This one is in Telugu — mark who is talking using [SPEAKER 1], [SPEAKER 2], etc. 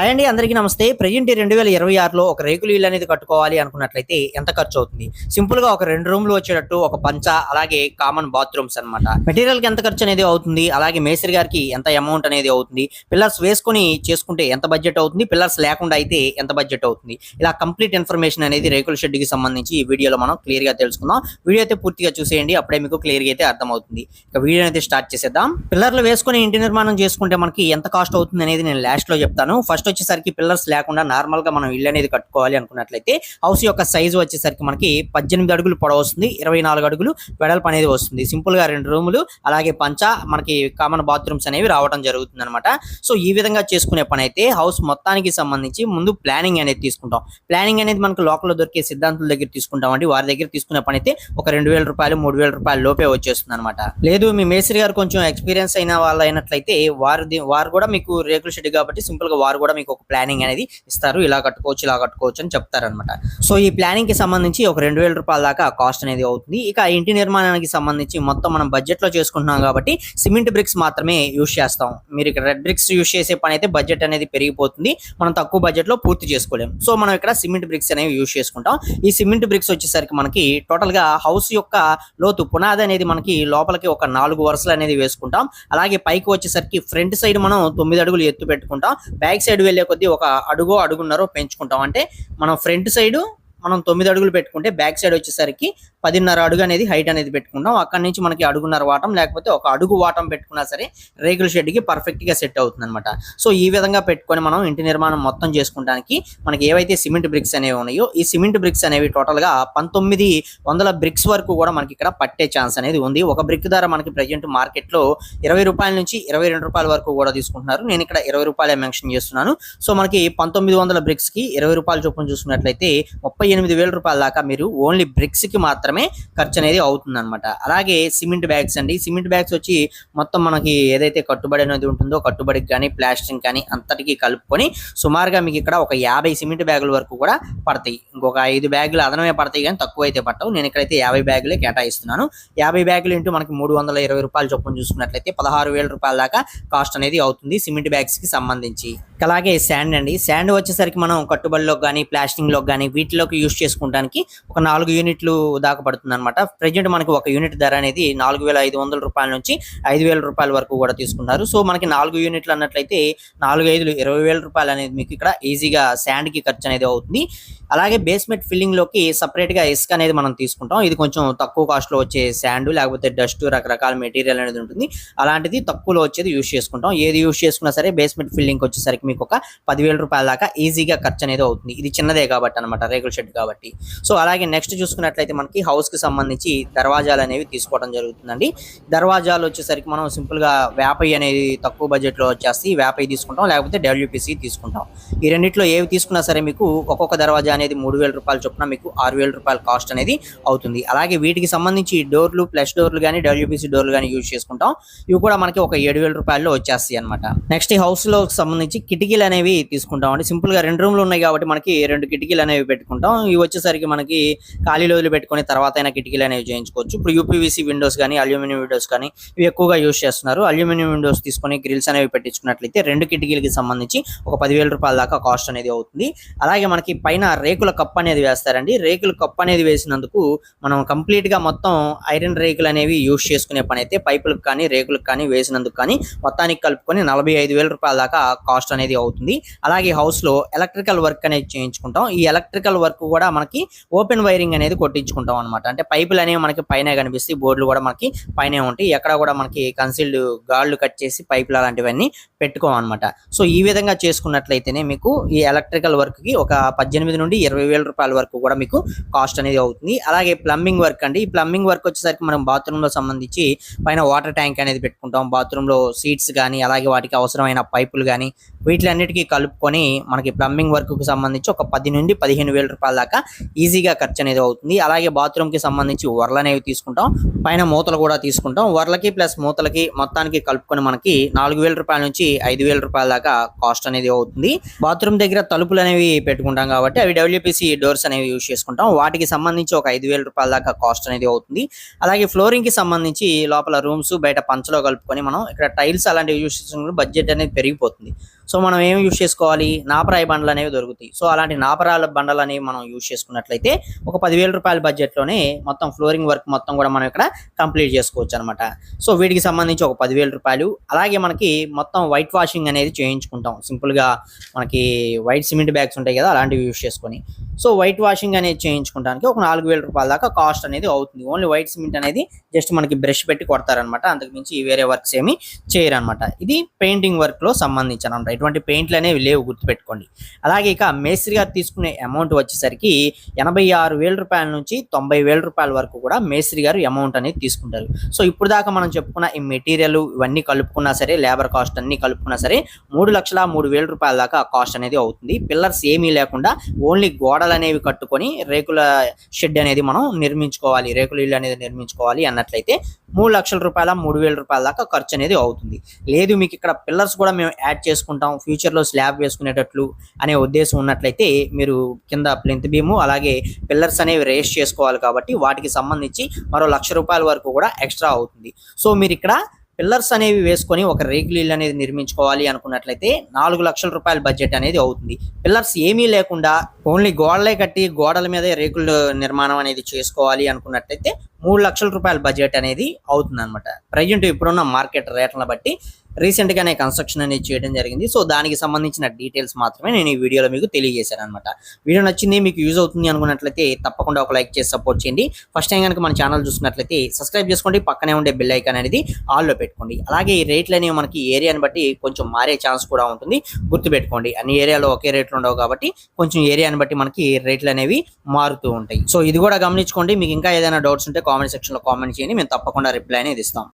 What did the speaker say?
[SPEAKER 1] హాయ్ అండి అందరికీ నమస్తే. ప్రజెంట్ రెండు వేల ఇరవై ఆరులో ఒక రేకులు ఇల్లు అనేది కట్టుకోవాలి అనుకున్నట్లయితే ఎంత ఖర్చు అవుతుంది సింపుల్గా ఒక రెండు రూమ్లు వచ్చేటట్టు ఒక పంచ అలాగే కామన్ బాత్రూమ్స్ అన్నమాట. మెటీరియల్కి ఎంత ఖర్చు అనేది అవుతుంది? అలాగే మేస్త్రి గారికి ఎంత అమౌంట్ అనేది అవుతుంది? పిల్లర్స్ వేసుకొని చేసుకుంటే ఎంత బడ్జెట్ అవుతుంది? పిల్లర్స్ లేకుండా అయితే ఎంత బడ్జెట్ అవుతుంది? ఇలా కంప్లీట్ ఇన్ఫర్మేషన్ అనేది రేకుల షెడ్కి సంబంధించి ఈ వీడియోలో మనం క్లియర్గా తెలుసుకుందాం. వీడియో అయితే పూర్తిగా చూసేయండి అప్పుడే మీకు క్లియర్గా అయితే అర్థమవుతుంది. ఇక వీడియో అయితే స్టార్ట్ చేసేద్దాం. పిల్లర్లు వేసుకొని ఇంటి నిర్మాణం చేసుకుంటే మనకి ఎంత కాస్ట్ అవుతుంది అనేది నేను లాస్ట్లో చెప్తాను. ఫస్ట్ వచ్చేసరికి పిల్లర్స్ లేకుండా నార్మల్గా మనం ఇల్లు అనేది కట్టుకోవాలి అనుకున్నట్లయితే హౌస్ యొక్క సైజు వచ్చేసరికి మనకి పద్దెనిమిది అడుగులు పొడవు వస్తుంది ఇరవై నాలుగు అడుగులు వెడల్పు అనేది వస్తుంది. సింపుల్గా రెండు రూములు అలాగే పంచ మనకి కామన్ బాత్రూమ్స్ అనేవి రావడం జరుగుతుంది అనమాట సో ఈ విధంగా చేసుకునే పని అయితే హౌస్ మొత్తానికి సంబంధించి ముందు ప్లానింగ్ అనేది తీసుకుంటాం. ప్లానింగ్ అనేది మనకు లోకల్లో దొరికే సిద్ధాంతుల దగ్గర తీసుకుంటాం అండి వారి దగ్గర తీసుకునే పని అయితే ఒక రెండు వేల రూపాయలు మూడు వేల రూపాయల లోపే వచ్చేస్తుంది అనమాట లేదు మీ మేస్త్రి గారు కొంచెం ఎక్స్పీరియన్స్ అయిన వాళ్ళు అయినట్లయితే వారి వారు కూడా మీకు రేకుల షెడ్ కాబట్టి సింపుల్గా వారు కూడా మీకు ఒక ప్లానింగ్ అనేది ఇస్తారు. ఇలా కట్టుకోవచ్చు ఇలా కట్టుకోవచ్చు అని చెప్తారనమాట సో ఈ ప్లానింగ్కి సంబంధించి ఒక రెండు వేల రూపాయల దాకా కాస్ట్ అనేది అవుతుంది. ఇక ఇంటి నిర్మాణానికి సంబంధించి మొత్తం మనం బడ్జెట్లో చేసుకుంటున్నాం కాబట్టి సిమెంట్ బ్రిక్స్ మాత్రమే యూస్ చేస్తాం. మీరు ఇక్కడ రెడ్ బ్రిక్స్ యూస్ చేసే పని అయితే బడ్జెట్ అనేది పెరిగిపోతుంది. మనం తక్కువ బడ్జెట్లో పూర్తి చేసుకోలేము సో మనం ఇక్కడ సిమెంట్ బ్రిక్స్ అనేవి యూజ్ చేసుకుంటాం. ఈ సిమెంట్ బ్రిక్స్ వచ్చేసరికి మనకి టోటల్గా హౌస్ యొక్క లోతు పునాది అనేది మనకి లోపలికి ఒక నాలుగు వరుసలు అనేది వేసుకుంటాం. అలాగే పైకి వచ్చేసరికి ఫ్రంట్ సైడ్ మనం తొమ్మిది అడుగులు ఎత్తు పెట్టుకుంటాం. బ్యాక్ సైడ్ వెళ్ళే కొద్దీ ఒక అడుగో అడుగున్నరో పెంచుకుంటాం అంటే మనం ఫ్రంట్ సైడ్ మనం తొమ్మిది అడుగులు పెట్టుకుంటే బ్యాక్ సైడ్ వచ్చేసరికి పదిన్నర అడుగు అనేది హైట్ అనేది పెట్టుకుంటాం. అక్కడ నుంచి మనకి అడుగున్నర వాటం లేకపోతే ఒక అడుగు వాటం పెట్టుకున్నా సరే రేకుల షెడ్కి పర్ఫెక్ట్గా సెట్ అవుతుంది అనమాట సో ఈ విధంగా పెట్టుకొని మనం ఇంటి నిర్మాణం మొత్తం చేసుకోవడానికి మనకి ఏవైతే సిమెంట్ బ్రిక్స్ అనేవి ఉన్నాయో ఈ సిమెంట్ బ్రిక్స్ అనేవి టోటల్గా పంతొమ్మిది వందల బ్రిక్స్ వరకు కూడా మనకి ఇక్కడ పట్టే ఛాన్స్ అనేది ఉంది. ఒక బ్రిక్ ధర మనకి ప్రజెంట్ మార్కెట్లో ఇరవై రూపాయల నుంచి ఇరవై రెండు రూపాయల వరకు కూడా తీసుకుంటున్నారు. నేను ఇక్కడ ఇరవై రూపాయలే మెన్షన్ చేస్తున్నాను. సో మనకి పంతొమ్మిది వందల బ్రిక్స్కి ఇరవై రూపాయల చొప్పున చూసుకున్నట్లయితే ముప్పై ఎనిమిది వేల రూపాయల దాకా మీరు ఓన్లీ బ్రిక్స్కి మాత్రమే ఖర్చు అనేది అవుతుందన్నమాట. అలాగే సిమెంట్ బ్యాగ్స్ అండి. సిమెంట్ బ్యాగ్స్ వచ్చి మొత్తం మనకి ఏదైతే కట్టుబడి అనేది ఉంటుందో కట్టుబడికి కానీ ప్లాస్టింగ్ కానీ అంతటికి కలుపుకొని సుమారుగా మీకు ఇక్కడ ఒక యాభై సిమెంట్ బ్యాగుల వరకు కూడా పడతాయి. ఇంకొక ఐదు బ్యాగులు అదనమే పడతాయి కానీ తక్కువ అయితే పట్టవు. నేను ఇక్కడైతే యాభై బ్యాగులే కేటాయిస్తున్నాను. యాభై బ్యాగులు ఇంటూ మనకి మూడు వందల ఇరవై రూపాయలు చొప్పున చూసుకున్నట్లయితే పదహారు వేల రూపాయల దాకా కాస్ట్ అనేది అవుతుంది సిమెంట్ బ్యాగ్స్కి సంబంధించి అలాగే శాండ్ అండి. శాండ్ వచ్చేసరికి మనం కట్టుబడిలోకి కానీ ప్లాస్టింగ్లో కానీ వీటిలోకి యూస్ చేసుకోవడానికి ఒక నాలుగు యూనిట్లు దాకా పడుతుంది అనమాట ప్రజెంట్ మనకి ఒక యూనిట్ ధర అనేది నాలుగు వేల ఐదు వందల రూపాయల నుంచి ఐదు వేల రూపాయల వరకు కూడా తీసుకుంటారు సో మనకి నాలుగు యూనిట్లు అన్నట్లయితే నాలుగు ఐదులు ఇరవై వేల రూపాయలు అనేది మీకు ఇక్కడ ఈజీగా శాండ్కి ఖర్చు అనేది అవుతుంది. అలాగే బేస్మెంట్ ఫిల్లింగ్లోకి సపరేట్గా ఇసుక అనేది మనం తీసుకుంటాం. ఇది కొంచెం తక్కువ కాస్ట్లో వచ్చే శాండ్ లేకపోతే డస్ట్ రకరకాల మెటీరియల్ అనేది ఉంటుంది. అలాంటిది తక్కువలో వచ్చేది యూస్ చేసుకుంటాం. ఏది యూస్ చేసుకున్నా సరే బేస్మెంట్ ఫిల్లింగ్ వచ్చేసరికి మీకు ఒక పదివేల రూపాయల దాకా ఈజీగా ఖర్చు అనేది అవుతుంది. ఇది చిన్నదే కాబట్టి అనమాట రేకుల షెడ్ కాబట్టి. సో అలాగే నెక్స్ట్ చూసుకున్నట్లయితే మనకి హౌస్కి సంబంధించి దర్వాజాలు అనేవి తీసుకోవడం జరుగుతుందండి. దర్వాజాలు వచ్చేసరికి మనం సింపుల్గా వ్యాపై అనేది తక్కువ బడ్జెట్లో వచ్చేసి వ్యాపై తీసుకుంటాం. లేకపోతే డబ్ల్యూపీసీ తీసుకుంటాం. ఈ రెండింటిలో ఏవి తీసుకున్నా సరే మీకు ఒక్కొక్క దర్వాజా అనేది మూడు వేల రూపాయల చొప్పున మీకు ఆరు వేల రూపాయల కాస్ట్ అనేది అవుతుంది. అలాగే వీటికి సంబంధించి డోర్లు ప్లస్ డోర్లు కానీ డబ్ల్యూపీసీ డోర్లు కానీ యూజ్ చేసుకుంటాం. ఇవి కూడా మనకి ఒక ఏడు వేల రూపాయల్లో వచ్చేస్తాయి అనమాట నెక్స్ట్ ఈ హౌస్లో సంబంధించి కిటికీలు అనేవి తీసుకుంటాం అండి సింపుల్గా రెండు రూమ్లు ఉన్నాయి కాబట్టి మనకి రెండు కిటికీలు అనేవి పెట్టుకుంటాం. ఇవి వచ్చేసరికి మనకి ఖాళీ రోజులు పెట్టుకొని తర్వాత అయినా కిటికీలు అనేవి చేయించుకోవచ్చు. ఇప్పుడు యూపీవీసీ విండోస్ కానీ అల్యూమినియం విండోస్ కానీ ఇవి ఎక్కువగా యూజ్ చేస్తున్నారు. అల్యూమినియం విండోస్ తీసుకొని గ్రిల్స్ అనేవి పెట్టించుకున్నట్లయితే రెండు కిటికీలకి సంబంధించి ఒక పదివేల రూపాయల దాకా కాస్ట్ అనేది అవుతుంది. అలాగే మనకి పైన రేకుల కప్ అనేది వేస్తారండి. రేకుల కప్ అనేది వేసినందుకు మనం కంప్లీట్గా మొత్తం ఐరన్ రేకులు అనేవి యూస్ చేసుకునే పని అయితే పైపులకు కానీ రేకులకు కానీ వేసినందుకు కానీ మొత్తానికి కలుపుకొని నలభై ఐదు వేల రూపాయల దాకా కాస్ట్ అనేది అవుతుంది. అలాగే హౌస్లో ఎలక్ట్రికల్ వర్క్ అనేది చేయించుకుంటాం. ఈ ఎలక్ట్రికల్ వర్క్ కూడా మనకి ఓపెన్ వైరింగ్ అనేది కొట్టించుకుంటాం అనమాట అంటే పైపులు అనేవి మనకి పైన కనిపిస్తాయి బోర్డులు కూడా మనకి పైనే ఉంటాయి. ఎక్కడ కూడా మనకి కన్సీల్డ్ గాళ్ళు కట్ చేసి పైపులు అలాంటివన్నీ పెట్టుకోమన్నమాట సో ఈ విధంగా చేసుకున్నట్లయితేనే మీకు ఈ ఎలక్ట్రికల్ వర్క్కి ఒక పద్దెనిమిది నుండి ఇరవై వేల రూపాయల వరకు కూడా మీకు కాస్ట్ అనేది అవుతుంది. అలాగే ప్లంబింగ్ వర్క్ అండి. ఈ ప్లంబింగ్ వర్క్ వచ్చేసరికి మనం బాత్రూమ్లో సంబంధించి పైన వాటర్ ట్యాంక్ అనేది పెట్టుకుంటాం. బాత్రూమ్లో సీట్స్ కానీ అలాగే వాటికి అవసరమైన పైపులు కానీ వీటిలన్నిటికీ కలుపుకొని మనకి ప్లంబింగ్ వర్క్కి సంబంధించి ఒక పది నుండి పదిహేను వేల రూపాయల దాకా ఈజీగా ఖర్చు అనేది అవుతుంది. అలాగే బాత్రూమ్కి సంబంధించి వరలు అనేవి తీసుకుంటాం. పైన మూతలు కూడా తీసుకుంటాం. వరలకి ప్లస్ మూతలకి మొత్తానికి కలుపుకొని మనకి నాలుగు వేల రూపాయల నుంచి ఐదు వేల రూపాయల దాకా కాస్ట్ అనేది అవుతుంది. బాత్రూమ్ దగ్గర తలుపులు అనేవి పెట్టుకుంటాం కాబట్టి అవి డబ్ల్యూపీసీ డోర్స్ అనేవి యూజ్ చేసుకుంటాం. వాటికి సంబంధించి ఒక ఐదు వేల రూపాయల దాకా కాస్ట్ అనేది అవుతుంది. అలాగే ఫ్లోరింగ్కి సంబంధించి లోపల రూమ్స్ బయట పంచలో కలుపుకొని మనం ఇక్కడ టైల్స్ అలాంటివి యూజ్ చేసుకున్నప్పుడు బడ్జెట్ అనేది పెరిగిపోతుంది. సో మనం ఏం యూజ్ చేసుకోవాలి? నాపరాయి బండలు అనేవి దొరుకుతాయి. సో అలాంటి నాపరాల బండలు అనేవి మనం యూస్ చేసుకున్నట్లయితే ఒక పదివేల రూపాయల బడ్జెట్లోనే మొత్తం ఫ్లోరింగ్ వర్క్ మొత్తం కూడా మనం ఇక్కడ కంప్లీట్ చేసుకోవచ్చు అనమాట సో వీటికి సంబంధించి ఒక పదివేల రూపాయలు. అలాగే మనకి మొత్తం వైట్ వాషింగ్ అనేది చేయించుకుంటాం. సింపుల్గా మనకి వైట్ సిమెంట్ బ్యాగ్స్ ఉంటాయి కదా అలాంటివి యూజ్ చేసుకొని. సో వైట్ వాషింగ్ అనేది చేయించుకోవడానికి ఒక నాలుగు వేల రూపాయల దాకా కాస్ట్ అనేది అవుతుంది. ఓన్లీ వైట్ సిమెంట్ అనేది జస్ట్ మనకి బ్రష్ పెట్టి కొడతారనమాట అంతకుమించి వేరే వర్క్స్ ఏమి చేయరనమాట ఇది పెయింటింగ్ వర్క్లో సంబంధించి ఎటువంటి పెయింట్లు అనేవి లేవు గుర్తుపెట్టుకోండి. అలాగే ఇక మేస్త్రి గారు తీసుకునే అమౌంట్ వచ్చేసరికి ఎనభై ఆరు వేల రూపాయల నుంచి తొంభై వేల రూపాయల వరకు కూడా మేస్త్రి గారు అమౌంట్ అనేది తీసుకుంటారు. సో ఇప్పుడు దాకా మనం చెప్పుకున్న ఈ మెటీరియల్ ఇవన్నీ కలుపుకున్నా సరే లేబర్ కాస్ట్ అన్ని కలుపుకున్నా సరే మూడు లక్షల మూడు వేల రూపాయల దాకా కాస్ట్ అనేది అవుతుంది. పిల్లర్స్ ఏమీ లేకుండా ఓన్లీ గోడలు అనేవి కట్టుకొని రేకుల షెడ్ అనేది మనం నిర్మించుకోవాలి రేకుల ఇల్లు అనేది నిర్మించుకోవాలి అన్నట్లయితే మూడు లక్షల రూపాయల మూడు వేల రూపాయల దాకా ఖర్చు అనేది అవుతుంది. లేదు మీకు ఇక్కడ పిల్లర్స్ కూడా మేము యాడ్ చేసుకుంటాం. ఫ్యూచర్లో స్లాబ్ వేసుకునేటట్లు అనే ఉద్దేశం ఉన్నట్లయితే మీరు కింద ప్లింత్ బీము అలాగే పిల్లర్స్ అనేవి రేస్ చేసుకోవాలి కాబట్టి వాటికి సంబంధించి మరో లక్ష రూపాయల వరకు కూడా ఎక్స్ట్రా అవుతుంది. సో మీరు ఇక్కడ పిల్లర్స్ అనేవి వేసుకొని ఒక రేకులు ఇల్లు అనేది నిర్మించుకోవాలి అనుకున్నట్లయితే నాలుగు లక్షల రూపాయల బడ్జెట్ అనేది అవుతుంది. పిల్లర్స్ ఏమీ లేకుండా ఓన్లీ గోడలే కట్టి గోడల మీద రేకుల నిర్మాణం అనేది చేసుకోవాలి అనుకున్నట్లయితే మూడు లక్షల రూపాయల బడ్జెట్ అనేది అవుతుంది అనమాట ప్రజెంట్ ఇప్పుడున్న మార్కెట్ రేట్లను బట్టి రీసెంట్గానే కన్స్ట్రక్షన్ అనేది చేయడం జరిగింది. సో దానికి సంబంధించిన డీటెయిల్స్ మాత్రమే నేను ఈ వీడియోలో మీకు తెలియజేశాను అనమాట వీడియో నచ్చింది మీకు యూజ్ అవుతుంది అనుకున్నట్లయితే తప్పకుండా ఒక లైక్ చేసి సపోర్ట్ చేయండి. ఫస్ట్ టైం కనుక మన ఛానల్ చూసినట్లయితే సబ్స్క్రైబ్ చేసుకోండి పక్కనే ఉండే బెల్ ఐకాన్ అనేది ఆల్లో పెట్టుకోండి. అలాగే ఈ రేట్లు అనేవి మనకి ఏరియాని బట్టి కొంచెం మారే ఛాన్స్ కూడా ఉంటుంది. గుర్తుపెట్టుకోండి అన్ని ఏరియాలో ఒకే రేట్లు ఉండవు కాబట్టి కొంచెం ఏరియాని బట్టి మనకి రేట్లు అనేవి మారుతూ ఉంటాయి. సో ఇది కూడా గమనించుకోండి. మీకు ఇంకా ఏదైనా డౌట్స్ ఉంటే కామెంట్ సెక్షన్లో కామెంట్ చేయండి. మేము తప్పకుండా రిప్లై అనేది ఇస్తాం.